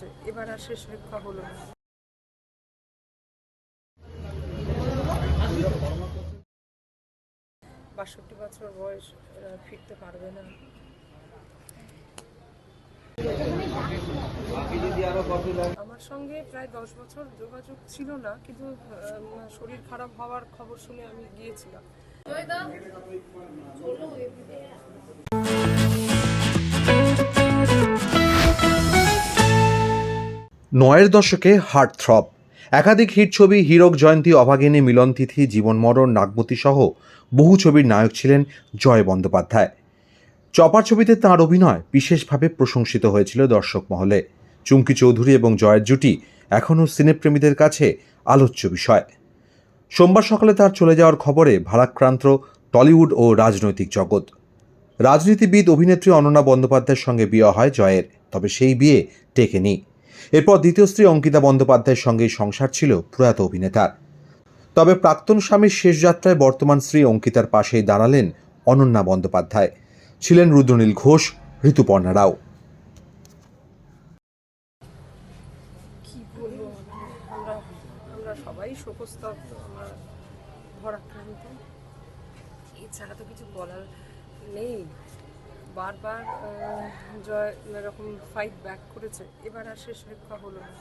করেছে এবার আর শেষ রক্ষা হলো না। বাষট্টি বছর বয়স ফিরতে পারবে না। আমার সঙ্গে প্রায় দশ বছর যোগাযোগ ছিল না, কিন্তু শরীর খারাপ হওয়ার খবর শুনে আমি গিয়েছিলাম। নয়ের দশকে হার্ট থ্রব একাধিক হিট ছবি, হীরক জয়ন্তী, অভাগিনী, মিলনতিথি জীবন মরণ নাগমতি সহ বহু ছবির নায়ক ছিলেন জয় বন্দ্যোপাধ্যায়। চপার ছবিতে তাঁর অভিনয় বিশেষভাবে প্রশংসিত হয়েছিল দর্শক মহলে। চুমকি চৌধুরী এবং জয়ের জুটি এখনও সিনেপ্রেমীদের কাছে আলোচ্য বিষয়। সোমবার সকালে তার চলে যাওয়ার খবরে ভারাক্রান্ত টলিউড ও রাজনৈতিক জগৎ। রাজনীতিবিদ, অভিনেত্রী অনন্যা বন্দ্যোপাধ্যায়ের সঙ্গে বিয়ে হয় জয়ের, তবে সেই বিয়ে টেকেনি। এরপর দ্বিতীয় স্ত্রী অঙ্কিতা বন্দ্যোপাধ্যায়ের সঙ্গেই সংসার ছিল প্রয়াত অভিনেতার। তবে প্রাক্তন স্বামীর শেষ যাত্রায় বর্তমান স্ত্রী অঙ্কিতার পাশেই দাঁড়ালেন অনন্যা বন্দ্যোপাধ্যায়। ছিলেন রুদ্রনীল ঘোষ, ঋতুপর্ণা রাও। সবাই শোকস্তব্ধ ভরাক্রান্ত। এছাড়া তো কিছু বলার নেই। বারবার জয় এরকম ফাইট ব্যাক করেছে এবার আর শেষ রক্ষা হলো না।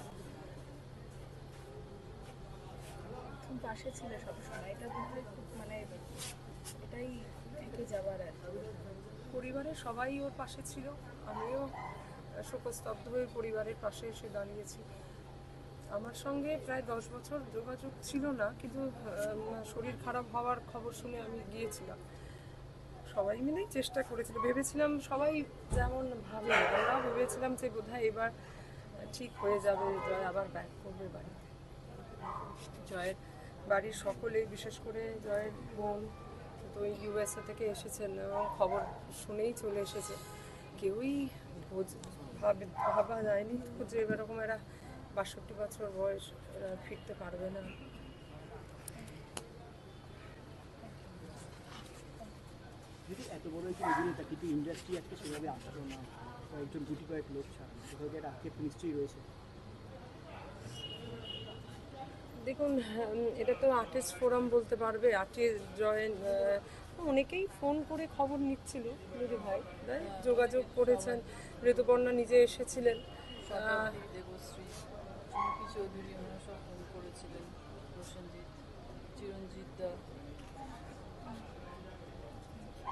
পাশে ছিল সবসময় এটা বোধহয় খুব মানে এটাই থেকে যাবার আর পরিবারের সবাই ওর পাশে ছিল আমিও শোকস্তব্ধ হয়ে পরিবারের পাশে এসে দাঁড়িয়েছি। আমার সঙ্গে প্রায় দশ বছর যোগাযোগ ছিল না কিন্তু শরীর খারাপ হওয়ার খবর শুনে আমি গিয়েছিলাম। সবাই মিলেই চেষ্টা করেছিল। ভেবেছিলাম সবাই যেমন ভাবে, আমরাও ভেবেছিলাম যে বোধহয় এবার ঠিক হয়ে যাবে, জয় আবার ব্যাক করবে বাড়িতে। জয়ের বাড়ির সকলেই, বিশেষ করে জয়ের বোন তো ইউএসএ থেকে এসেছেন এবং খবর শুনেই চলে এসেছে। কেউই ভাবে, ভাবা যায়নি তো যে এরকম এরা বাষট্টি বছর বয়স, এরা ফিরতে পারবে না। এত বড় একজন অভিনেতা কিন্তু ইন্ডাস্ট্রি আজকে সেভাবে আসারও না। কয়েকজন গুটি কয়েক লোক ছাড়া। কোথাও একটা আক্ষেপ নিশ্চয়ই রয়েছে। দেখুন এটা তো আর্টিস্ট ফোরাম বলতে পারবে আর্টিস্ট জয়েন অনেকেই ফোন করে খবর নিচ্ছিল যদি ভাই তাই যোগাযোগ করেছেন। ঋতুপর্ণা নিজে এসেছিলেন। দেবশ্রী চৌধুরী ওনারা সব ফোন করেছিলেন। প্রসেনজিৎ চিরঞ্জিত দা।